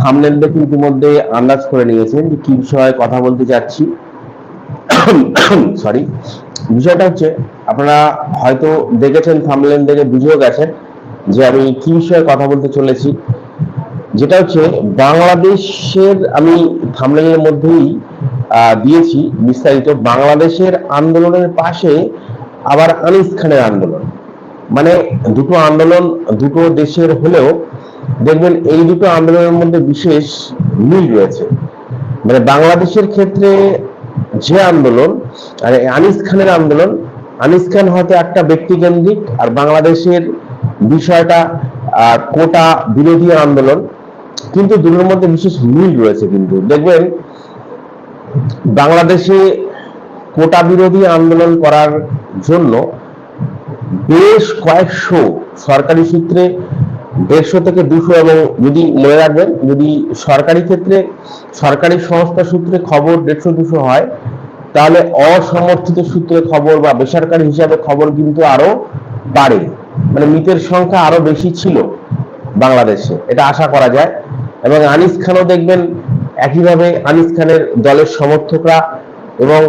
Thumbnail দেখে ইতিমধ্যে আন্দাজ করে নিয়েছেন যে কি বিষয়ে কথা বলতে যাচ্ছি সরি বিষয়টা হচ্ছে, আপনারা হয়তো দেখেছেন থামনেল দেখে বুঝেও গেছেন যে আমি কি বিষয়ে কথা বলতে চলেছি। যেটা হচ্ছে, বাংলাদেশের আমি থামলেনের মধ্যেই দিয়েছি বিস্তারিত। বাংলাদেশের আন্দোলনের পাশে আবার আনিস খানের আন্দোলন। মানে দুটো আন্দোলন দুটো দেশের হলেও দেখবেন এই দুটো আন্দোলনের মধ্যে বিশেষ মিল রয়েছে। মানে বাংলাদেশের ক্ষেত্রে যে আন্দোলন আর আনিস খানের আন্দোলন, আনিস খান হয়তো একটা ব্যক্তিকেন্দ্রিক আর বাংলাদেশের বিষয়টা কোটা বিরোধী আন্দোলন, কিন্তু দুটোর মধ্যে বিশেষ মিল রয়েছে কিন্তু। দেখবেন বাংলাদেশে কোটা বিরোধী আন্দোলন করার জন্য বেশ কয়েকশো সরকারি সূত্রে দেড়শো থেকে দুশো এবং যদি মনে রাখবেন, যদি সরকারি ক্ষেত্রে, সরকারি সংস্থা সূত্রে খবর দেড়শো দুশো হয়, তাহলে অসমর্থিত সূত্রে খবর বা বেসরকারি হিসাবে খবর কিন্তু আরও বাড়ে। মানে মৃতের সংখ্যা আরও বেশি ছিল বাংলাদেশে, এটা আশা করা যায়। এবং আনিস খানও দেখবেন একইভাবে আনিস খানের দলের সমর্থকরা এবং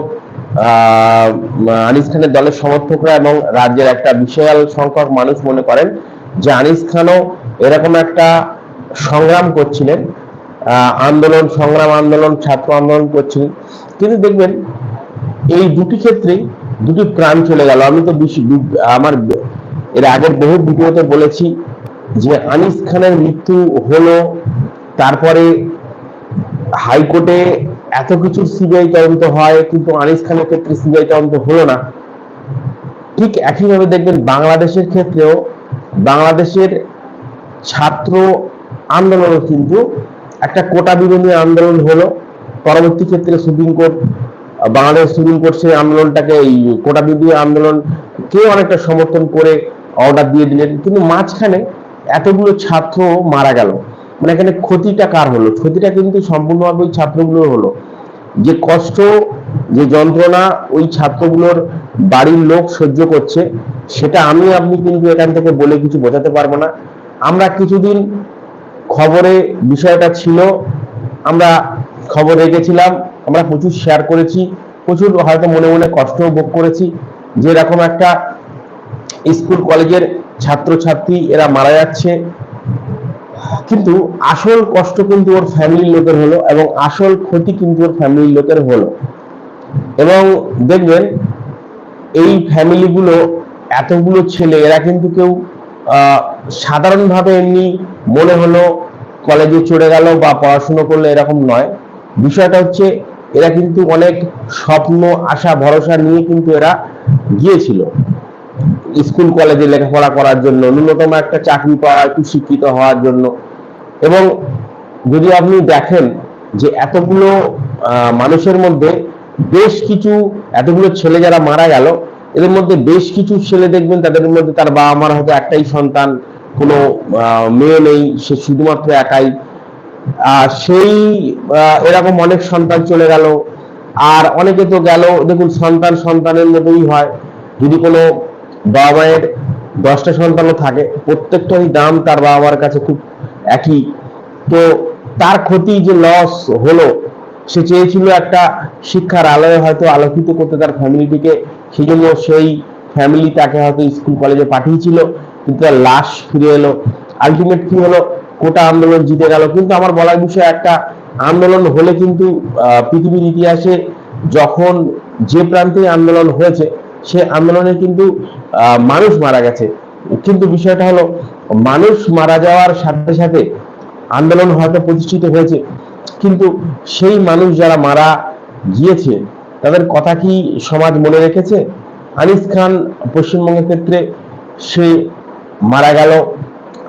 আনিস খানের দলের সমর্থকরা এবং রাজ্যের একটা বিশাল সংখ্যক মানুষ মনে করেন যে আনিস খানও এরকম একটা সংগ্রাম করছিলেন আন্দোলন, সংগ্রাম, আন্দোলন, ছাত্র আন্দোলন করছিলেন। কিন্তু দেখবেন, এই দুটি ক্ষেত্রেই দুটি প্রাণ চলে গেল। আমি তো আমার এর আগের বহু ভিডিওতে বলেছি যে আনিস খানের মৃত্যু হলো, তারপরে হাইকোর্টে এত কিছু সিবিআই তদন্ত হয়, কিন্তু আনিস খানের ক্ষেত্রে সিবিআই তদন্ত হলো না। ঠিক একইভাবে দেখবেন, বাংলাদেশের ক্ষেত্রেও, বাংলাদেশের ছাত্র আন্দোলনও কিন্তু একটা কোটা বিরোধী আন্দোলন হলো। পরবর্তী ক্ষেত্রে Supreme Court, Bangladesh Supreme Court সেই আন্দোলনটাকে এই কোটা বিরোধী আন্দোলন কেউ অনেকটা সমর্থন করে অর্ডার দিয়ে দিলেন। কিন্তু মাঝখানে এতগুলো ছাত্র মারা গেল। মানে এখানে ক্ষতিটা কার হলো? ক্ষতিটা কিন্তু সম্পূর্ণভাবে ওই ছাত্রগুলোর হলো। যে কষ্ট, যে যন্ত্রণা ওই ছাত্রগুলোর বাড়ির লোক সহ্য করছে, সেটা আমি, আপনি কিন্তু এখান থেকে বলে কিছু বোঝাতে পারব না। আমরা কিছুদিন খবরে বিষয়টা ছিল, আমরা খবর রেখেছিলাম, আমরা প্রচুর শেয়ার করেছি, প্রচুর হয়তো মনে মনে কষ্টও ভোগ করেছি যে এরকম একটা স্কুল কলেজের ছাত্রছাত্রী এরা মারা যাচ্ছে, কিন্তু আসল কষ্ট কিন্তু ওর ফ্যামিলির লোকের হলো এবং আসল ক্ষতি কিন্তু ওর ফ্যামিলির লোকের হলো। এবং দেখবেন, এই ফ্যামিলিগুলো এতগুলো ছেলে, এরা কিন্তু কেউ সাধারণভাবে এমনি মনে হলো কলেজে চড়ে গেল বা পড়াশুনো করলে এরকম নয়। বিষয়টা হচ্ছে এরা কিন্তু অনেক স্বপ্ন, আশা, ভরসা নিয়ে কিন্তু এরা গিয়েছিল। স্কুল কলেজে লেখাপড়া করার জন্য, ন্যূনতম একটা চাকরি পাওয়া, একটু শিক্ষিত হওয়ার জন্য। এবং যদি আপনি দেখেন যে এতগুলো মানুষের মধ্যে বেশ কিছু, এতগুলো ছেলে যারা মারা গেল এদের মধ্যে বেশ কিছু ছেলে দেখবেন, তাদের মধ্যে তার বাবা মার হয়তো একটাই সন্তান, কোনো মেয়ে নেই, সে শুধুমাত্র একাই। আর সেই এরকম অনেক সন্তান চলে গেল। আর অনেকে তো গেল, দেখুন, সন্তান সন্তানের মতোই হয়। যদি কোনো বাবা মায়ের দশটা সন্তানও থাকে, প্রত্যেকটারই দাম তার বাবা মার কাছে খুব একই। তো তার ক্ষতি যে লস হলো সে চেয়েছিল একটা শিক্ষার আলোয় হয়তো আলোকিত করতে তার ফ্যামিলিটিকে সেই জন্য সেই ফ্যামিলি তাকে হয়তো স্কুল কলেজে পাঠিয়েছিল, কিন্তু তার লাশ ফিরে এলো। আলটিমেট কি হলো? কোটা আন্দোলন জিতে গেল। কিন্তু আমার বলার বিষয় একটা, আন্দোলন হলে কিন্তু পৃথিবীর ইতিহাসে যখন যে প্রান্তে আন্দোলন হয়েছে, সে আন্দোলনে কিন্তু মানুষ মারা গেছে। কিন্তু বিষয়টা হলো, মানুষ মারা যাওয়ার সাথে সাথে আন্দোলন হয়তো প্রতিষ্ঠিত হয়েছে। কিন্তু সেই মানুষ যারা মারা গিয়েছে, তাদের কথা কি সমাজ মনে রেখেছে? আনিস খান পশ্চিমবঙ্গের ক্ষেত্রে সে মারা গেল।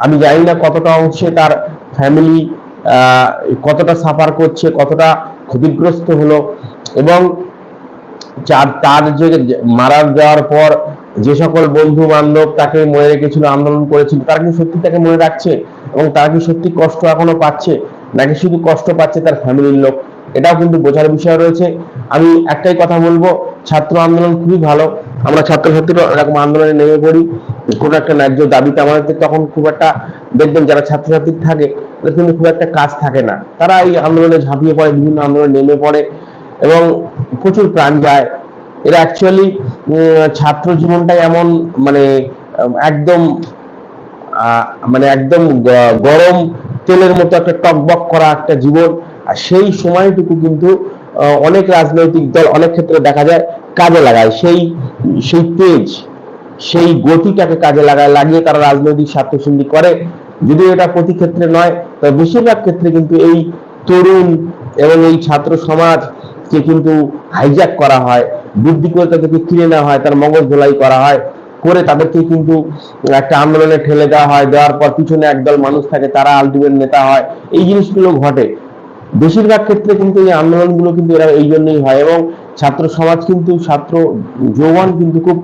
আমি জানি না কতটা অংশে তার ফ্যামিলি কতটা সাফার করছে, কতটা ক্ষতিগ্রস্ত হলো এবং যার তার যে মারা যাওয়ার পর যে সকল বন্ধু বান্ধব তাকে মনে রেখেছিল, আন্দোলন করেছিল, তারা কি সত্যি তাকে মনে রাখছে? এবং তারা কি সত্যি কষ্ট এখনও পাচ্ছে? নাকি শুধু কষ্ট পাচ্ছে তার ফ্যামিলির লোক? এটাও কিন্তু বোঝার বিষয় রয়েছে। আমি একটাই কথা বলব, ছাত্র আন্দোলন খুবই ভালো। আমরা ছাত্রছাত্রীরা এরকম আন্দোলনে নেমে পড়ি। কোনো একটা ন্যায্য দাবিতে আমাদের তখন খুব একটা দেখবেন যারা ছাত্রছাত্রী থাকে কিন্তু খুব একটা কাজ থাকে না। তারা এই আন্দোলনে ঝাঁপিয়ে পড়ে, বিভিন্ন আন্দোলনে নেমে পড়ে এবং প্রচুর প্রাণ যায়। এরা অ্যাকচুয়ালি ছাত্র জীবনটাই এমন মানে একদম মানে একদম গরম তেলের মতো একটা টকবক করা একটা জীবন। আর সেই সময়টুকু কিন্তু অনেক রাজনৈতিক দল অনেক ক্ষেত্রে দেখা যায় কাজে লাগায়। সেই সেই তেজ, সেই গতিটাকে কাজে লাগায়, লাগিয়ে তারা রাজনৈতিক স্বার্থসিদ্ধি করে। যদিও এটা প্রতি ক্ষেত্রে নয়, তবে বেশিরভাগ ক্ষেত্রে কিন্তু এই তরুণ এবং এই ছাত্র সমাজকে কিন্তু হাইজ্যাক করা হয়। বুদ্ধি করে তাদেরকে কিনে নেওয়া হয়, তার মগজ ধোলাই করা হয়। করে তাদেরকে কিন্তু একটা আন্দোলনে ঠেলে দেওয়া হয়, দেওয়ার পর পিছনে একদল মানুষ থাকে, তারা আলটিমেট নেতা হয়। এই জিনিসগুলো ঘটে। বেশিরভাগ ক্ষেত্রে কিন্তু এই আন্দোলনগুলো কিন্তু এরা এই জন্যই হয় এবং ছাত্র সমাজ কিন্তু, ছাত্র যৌবন কিন্তু খুব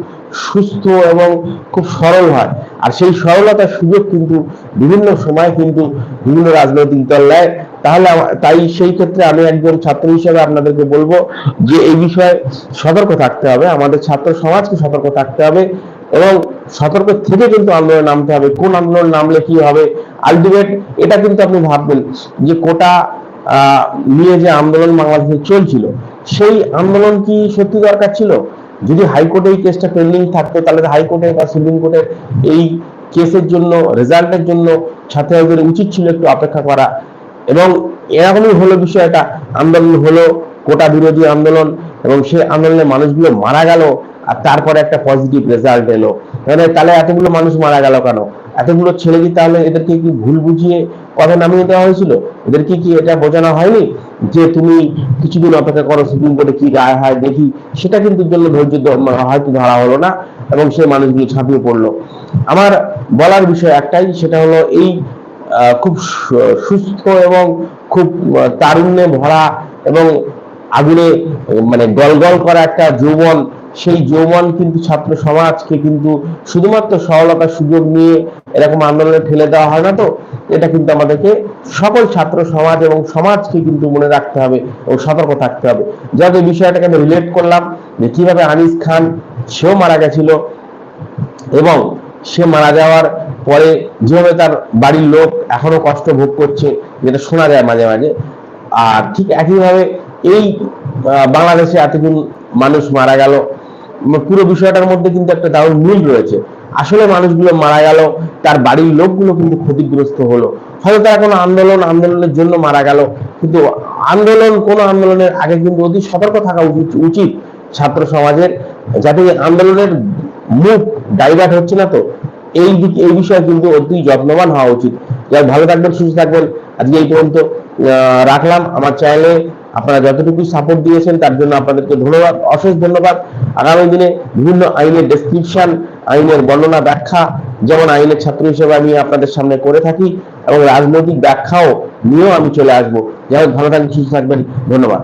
সুস্থ এবং খুব সরল হয়। আর সেই সরলতার সুযোগ কিন্তু বিভিন্ন সময় কিন্তু বিভিন্ন রাজনৈতিক দল নেয়। তাহলে তাই সেই ক্ষেত্রে আমি একজন ছাত্র হিসেবে আপনাদেরকে বলব যে এই বিষয়ে সতর্ক থাকতে হবে। আমাদের ছাত্র সমাজকে সতর্ক থাকতে হবে। এবং সতর্ক থেকে কিন্তু আন্দোলনে নামতে হবে। কোন আন্দোলন নামলে কি হবে? আলটিমেট এটা কিন্তু আপনি ভাববেন যে কোটা নিয়ে যে আন্দোলন বাংলাদেশে চলছিল, সেই আন্দোলন কি সত্যি দরকার ছিল? যদি হাইকোর্টে এই কেসটা পেন্ডিং থাকতো, তাহলে হাইকোর্টে বা সুপ্রিম কোর্টে এই কেসের জন্য রেজাল্টের জন্য ছাত্রছাত্রীদের উচিত ছিল একটু অপেক্ষা করা। এবং এরকমই হলো বিষয়টা। আন্দোলন হলো, কোটা বিরোধী আন্দোলন এবং সেই আন্দোলনে মানুষগুলো মারা গেল। আর তারপরে একটা পজিটিভ রেজাল্ট এলো। মানে তাহলে এতগুলো মানুষ মারা গেল কেন? এতগুলো ছেলে দিই তাহলে এদেরকে কি ভুল বুঝিয়ে কথা নামিয়ে দেওয়া হয়েছিল? এদেরকে কি এটা বোঝানো হয়নি যে তুমি কিছুদিন অপেক্ষা করো সুপ্রিম কোর্টে কি রায় হয় দেখি? সেটা কিন্তু জন্য ধৈর্য হয়তো ধরা হলো না এবং সেই মানুষগুলো ছাপিয়ে পড়ল। আমার বলার বিষয় একটাই, সেটা হলো এই খুব সুস্থ এবং খুব তারুণ্যে ভরা এবং আগুনে মানে গলগল করা একটা যৌবন সেই যৌবন কিন্তু ছাত্র সমাজকে কিন্তু শুধুমাত্র সরলতার সুযোগ নিয়ে এরকম আন্দোলনে ঠেলে দেওয়া হয় না তো। এটা কিন্তু আমাদেরকে সকল ছাত্র সমাজ এবং সমাজকে কিন্তু মনে রাখতে হবে এবং সতর্ক থাকতে হবে। এই বিষয়টাকে আমি রিলেট করলাম যে কীভাবে আনিস খান, সেও মারা গেছিল এবং সে মারা যাওয়ার পরে যেভাবে তার বাড়ির লোক এখনও কষ্ট ভোগ করছে, যেটা শোনা যায় মাঝে মাঝে। আর ঠিক একইভাবে এই বাংলাদেশে এতজন মানুষ মারা গেল। পুরো বিষয়টার মধ্যে কিন্তু একটা দারুণ মিল রয়েছে। আসলে মানুষগুলো মারা গেল, তার বাড়ির লোকগুলো কিন্তু ক্ষতিগ্রস্ত হলো। হয়তো তারা কোনো আন্দোলন, আন্দোলনের জন্য মারা গেল। কিন্তু আন্দোলন, কোন আন্দোলনের আগে কিন্তু অতি সতর্ক থাকা উচিত ছাত্র সমাজের। যাতে আন্দোলনের মুখ ডাইভার্ট হচ্ছে না তো, এই দিক, এই বিষয়ে কিন্তু অতি যত্নবান হওয়া উচিত। যাই ভালো থাকবেন, সুস্থ থাকবেন। আজকে এই পর্যন্ত রাখলাম। আমার চ্যানেলে আপনারা যতটুকু সাপোর্ট দিয়েছেন, তার জন্য আপনাদেরকে ধন্যবাদ। অশেষ ধন্যবাদ। আগামী দিনে বিভিন্ন আইনের ডেসক্রিপশন আইনের বর্ণনা, ব্যাখ্যা, যেমন আইনের ছাত্র হিসেবে আমি আপনাদের সামনে করে থাকি, এবং রাজনৈতিক ব্যাখ্যাও নিয়েও আমি চলে আসব। যাই হোক, ভালো থাকবেন, সুস্থ থাকবেন। ধন্যবাদ।